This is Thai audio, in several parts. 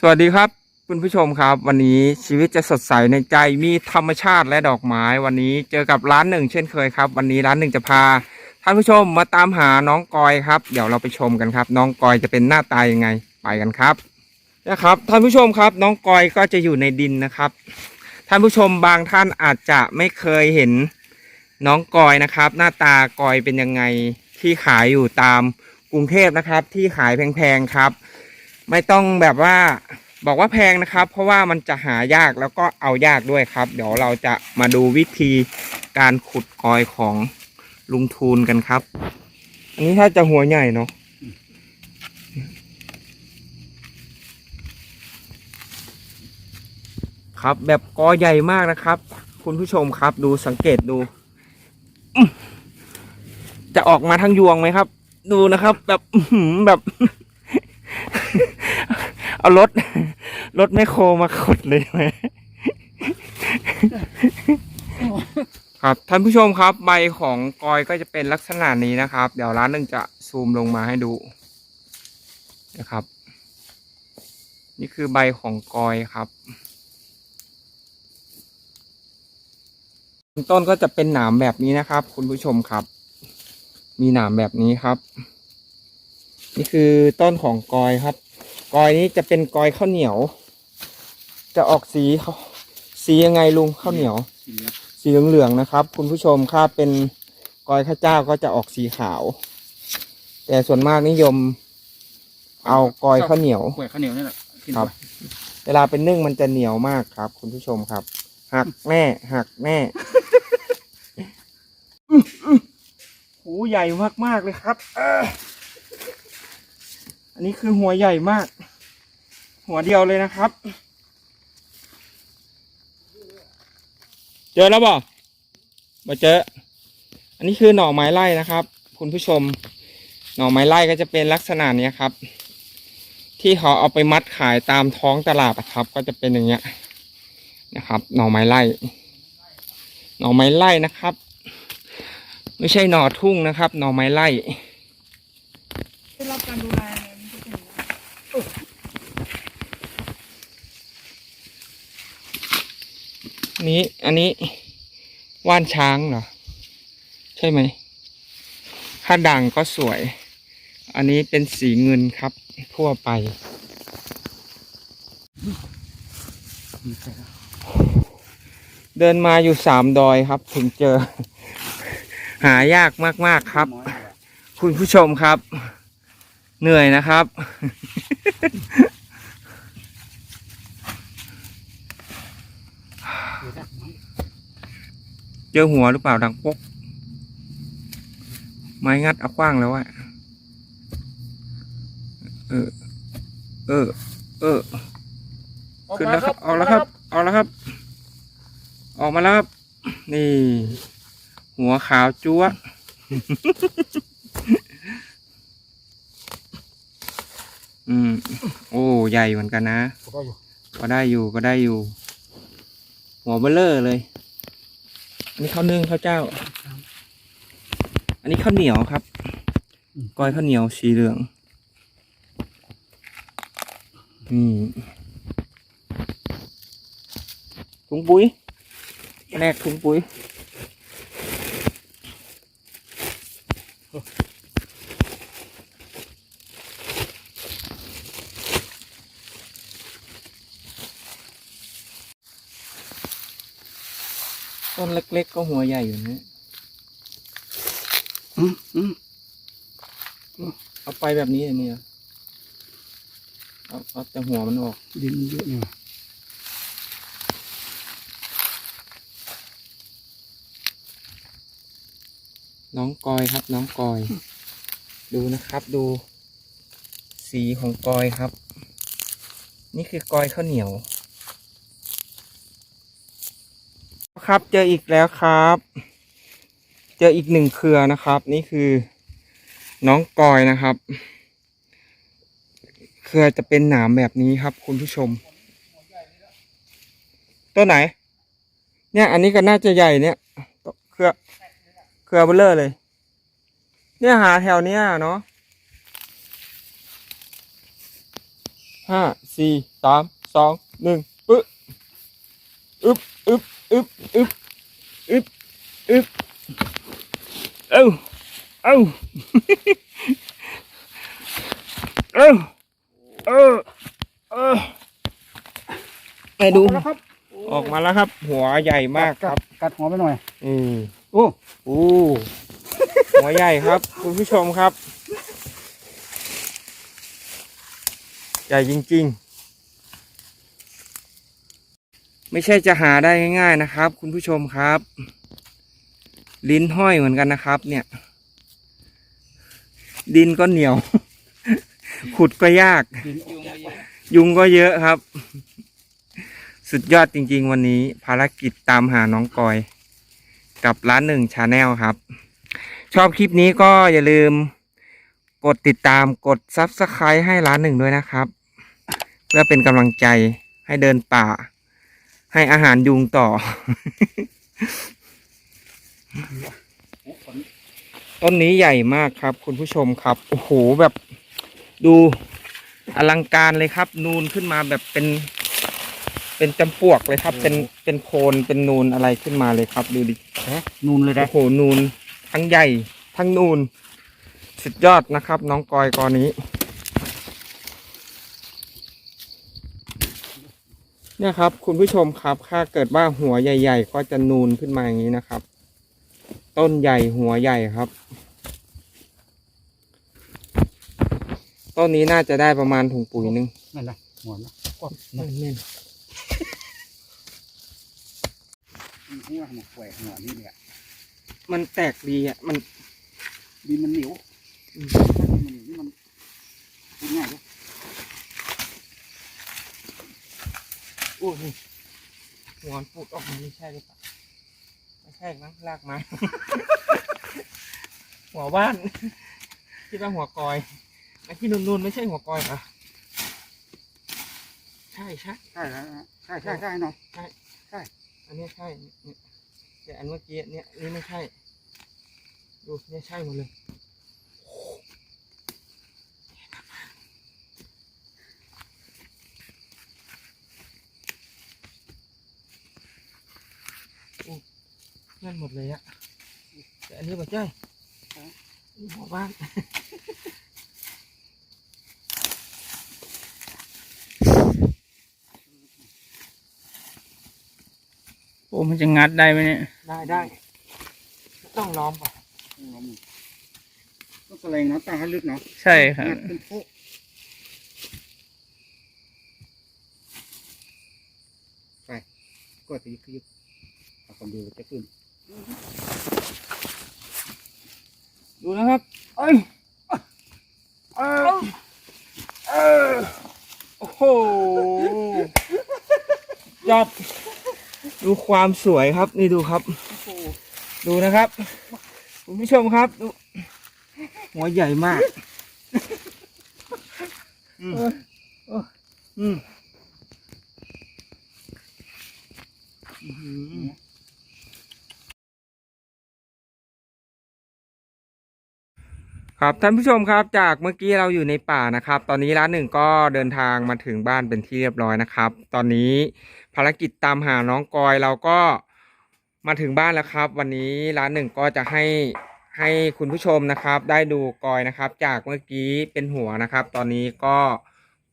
สวัสดีครับคุณผู้ชมครับ วันนี้ชีวิตจะสดใสในใจมีธรรมชาติและดอกไม้ วันนี้เจอกับร้านหนึ่งเช่นเคยครับ วันนี้ร้านหนึ่งจะพาท่านผู้ชมมาตามหาน้องกอยครับ เดี๋ยวเราไปชมกันครับ น้องกอยจะเป็นหน้าตายังไงไปกันครับนะครับท่านผู้ชมครับ น้องกอยก็จะอยู่ในดินนะครับ ท่านผู้ชมบางท่านอาจจะไม่เคยเห็นน้องกอยนะครับ หน้าตากอยเป็นยังไงที่ขายอยู่ตามกรุงเทพนะครับ ที่ขายแพงๆครับ ไม่ต้องแบบว่าบอกว่าแพงนะครับ เพราะว่ามันจะหายากแล้วก็เอายากด้วยครับ เดี๋ยวเราจะมาดูวิธีการขุดกอยของลุงทูนกันครับ อันนี้ถ้าจะหัวใหญ่เนาะครับ แบบกอใหญ่มากนะครับ คุณผู้ชมครับ ดูสังเกตดู จะออกมาทั้งยวงไหมครับ ดูนะครับ แบบแบบ เอารถ รถแมคโครมาขุดเลยไหมครับท่านผู้ชมครับ ใบของกอยก็จะเป็นลักษณะนี้นะครับ เดี๋ยวร้านหนึ่งจะซูมลงมาให้ดูนะครับ นี่คือใบของกอยครับต้นก็จะเป็นหนามแบบนี้นะครับ คุณผู้ชมครับ มีหนามแบบนี้ครับ นี่คือต้นของกอยครับ กอยนี้จะเป็นกอยข้าวเหนียว จะออกสีเขาสียังไงลุงข้าวเหนียว สีเหลืองๆนะครับ คุณผู้ชมถ้าเป็นกอยข้าวเจ้าก็จะออกสีขาว แต่ส่วนมากนิยม เอากอยข้าวเหนียวกล้วยข้าวเหนียวนี่แหละกินครับไปเวลาเป็นนึ่งมันจะเหนียวมากครับ คุณผู้ชมครับ หักแน่หักแน่หูใหญ่มากๆเลยครับเอันนี้คือหัวใหญ่มาก หัวเดียวเลยนะครับ เจอแล้วบ่มาเจอ อันนี้คือหน่อไม้ไร่นะครับ คุณผู้ชม หน่อไม้ไร่ก็จะเป็นลักษณะนี้ครับ ที่เขาเอาไปมัดขายตามท้องตลาดครับ ก็จะเป็นอย่างเงี้ยนะครับ หน่อไม้ไร่หน่อไม้ไร่นะครับ ไม่ใช่หน่อทุ่งนะครับ หน่อไม้ไร่ ได้รับการดูแลมันจะเป็นอย่าง นี้อันนี้ว่านช้างเหรอ ใช่ไหมถ้าด่างก็สวย อันนี้เป็นสีเงินครับ ทั่วไปเดินมาอยู่สามดอยครับ ถึงเจอ หายากมากๆครับ คุณผู้ชมครับ เหนื่อยนะครับ เจอหัวหรือเปล่าดังปก ไม้งัดเอากว้างแล้วอะเออ เออ เออ ขึ้นแล้วครับ เอาแล้วครับ เอาแล้วครับ ออกมาแล้วครับ นี่ หัวขาวจั๊วะอืม โอ้ ใหญ่เหมือนกันนะ ก็อยู่ก็ได้อยู่ ก็ได้อยู่ หัวเบลเลอร์เลย อันนี้ข้าวนึ่งข้าวเจ้า อันนี้ข้าวเหนียวครับ ก้อยข้าวเหนียวสีเหลืองอืมถุงปุ๋ยแรกถุงปุ๋ย ต้นเล็กๆก็หัวใหญ่อยู่นะอืมอืมเอาไปแบบนี้อันนี้เหรอเอาเอาแต่หัวมันออก ดินเยอะเนี่ยน้องกอยครับ น้องกอย ดูนะครับ ดู สีของกอยครับ นี่คือกอยข้าวเหนียว ครับ เจออีกแล้วครับ เจออีกหนึ่งเครือนะครับ นี่คือ น้องกอยนะครับ เครือจะเป็นหนามแบบนี้ครับ คุณผู้ชม ตัวไหน เนี่ย อันนี้ก็น่าจะใหญ่เนี่ยเครือเครือเบลเลอร์เลย เนี่ยหาแถวเนี้ยเนาะห้าสี่สามสองหนึ่งปึ๊บอึบอึบ อึบอึบอึบอึบเอ้าเอ้าเอ้าเออเออไปดู แล้วครับออกมาแล้วครับ หัวใหญ่มากครับ กัดหัวไปหน่อย อืมโอ้โอ้หัวใหญ่ครับ คุณผู้ชมครับ ใหญ่จริง ๆ ไม่ใช่จะหาได้ง่าย ๆนะครับ คุณผู้ชมครับ ลิ้นห้อยเหมือนกันนะครับ เนี่ย ดินก็เหนียว ขุดก็ยาก ยุงก็เยอะครับ สุดยอดจริง ๆ วันนี้ ภารกิจตามหาน้องกอย กับร้านหนึ่งชาแนลครับ ชอบคลิปนี้ก็อย่าลืม กดติดตามกด Subscribe ให้ร้านหนึ่งด้วยนะครับ เพื่อเป็นกำลังใจให้เดินป่า ให้อาหารยุงต่อโอ้ขนต้นนี้ใหญ่มากครับ คุณผู้ชมครับ โอ้โหแบบดูอลังการเลยครับ นูนขึ้นมาแบบเป็น เป็นจำปวกเลยครับ เป็นเป็นโคนเป็นนูนอะไรขึ้นมาเลยครับ ดูดิแท้นูนเลยนะโอ้โหนูนทั้งใหญ่ ทั้งนูน สุดยอดนะครับ น้องกอยกอนี้ เนี่ยครับ คุณผู้ชมครับ ถ้าเกิดว่าหัวใหญ่ ๆ ก็จะนูนขึ้นมาอย่างนี้นะครับ ต้นใหญ่หัวใหญ่ครับ ต้นนี้น่าจะได้ประมาณถุงปุ๋ยหนึงนั่นแหละหัวนะก็แน่นนี่ว่าหัวแหวกหัวนี่เนี่ยๆมันแตกดีอะมันดินมันเหนียวอืมดินมันเหนียวนี่มันกินง่ายเลย โอ้ยหัวมันปูดออกมาไม่ใช่หรือเปล่าไม่ใช่มั้งลากมา หัวบ้านคิดว่าหัวกอยไอ้ที่นูนๆไม่ใช่หัวกอยเหรอใช่ใช่ใช่แล้วนะใช่ใช่ใช่เนาะอันเนี้ยใช่เนี่ยแต่อันเมื่อกี้เนี่ยนี่ไม่ใช่ ดูเนี่ยใช่หมดเลย นั่นหมดเลยอะแต่อันนี้บ่ใช่นี่หัวบ้านโอ้มันจะงัดได้ไหมเนี่ยได้ได้ต้องล้อมก่อนต้องแสลงเนาะตาให้ลึกเนาะใช่ครับงัดเป็นโป๊ะไปก็ตีขยุบเอาคนเดียวจะขึ้น ดูนะครับเอ้ยเอ้ยเอ้ยโอ้โหยอดดูความสวยครับ นี่ดูครับ ดูนะครับ คุณผู้ชมครับดูหัวใหญ่มาก อืมอืม ครับท่านผู้ชมครับจากเมื่อกี้เราอยู่ในป่านะครับ ตอนนี้ร้านหนึ่งก็เดินทางมาถึงบ้านเป็นที่เรียบร้อยนะครับ ตอนนี้ภารกิจตามหาน้องกอยเราก็มาถึงบ้านแล้วครับ วันนี้ร้านหนึ่งก็จะให้ให้คุณผู้ชมนะครับ ได้ดูกอยนะครับ จากเมื่อกี้เป็นหัวนะครับ ตอนนี้ก็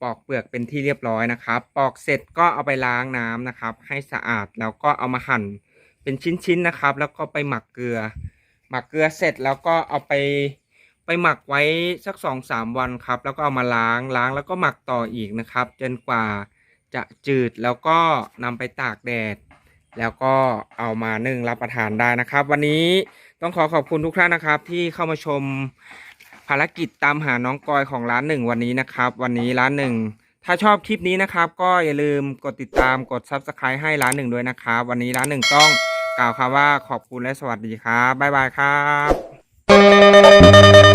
ปอกเปลือกเป็นที่เรียบร้อยนะครับ ปอกเสร็จก็เอาไปล้างน้ำนะครับ ให้สะอาดแล้วก็เอามาหั่นเป็นชิ้นๆนะครับ แล้วก็ไปหมักเกลือ หมักเกลือเสร็จแล้วก็เอาไป ไปหมักไว้สักสองสามวันครับ แล้วก็เอามาล้างล้างแล้วก็หมักต่ออีกนะครับ จนกว่าจะจืดแล้วก็นำไปตากแดด แล้วก็เอามานึ่งรับประทานได้นะครับ วันนี้ต้องขอขอบคุณทุกท่านนะครับ ที่เข้ามาชมภารกิจตามหาน้องกอยของร้านหนึ่งวันนี้นะครับ วันนี้ร้านหนึ่งถ้าชอบคลิปนี้นะครับ ก็อย่าลืมกดติดตามกด subscribe ให้ร้านหนึ่งด้วยนะครับ วันนี้ร้านหนึ่งต้องกล่าวคำว่าขอบคุณและสวัสดีครับบ๊ายบายครับ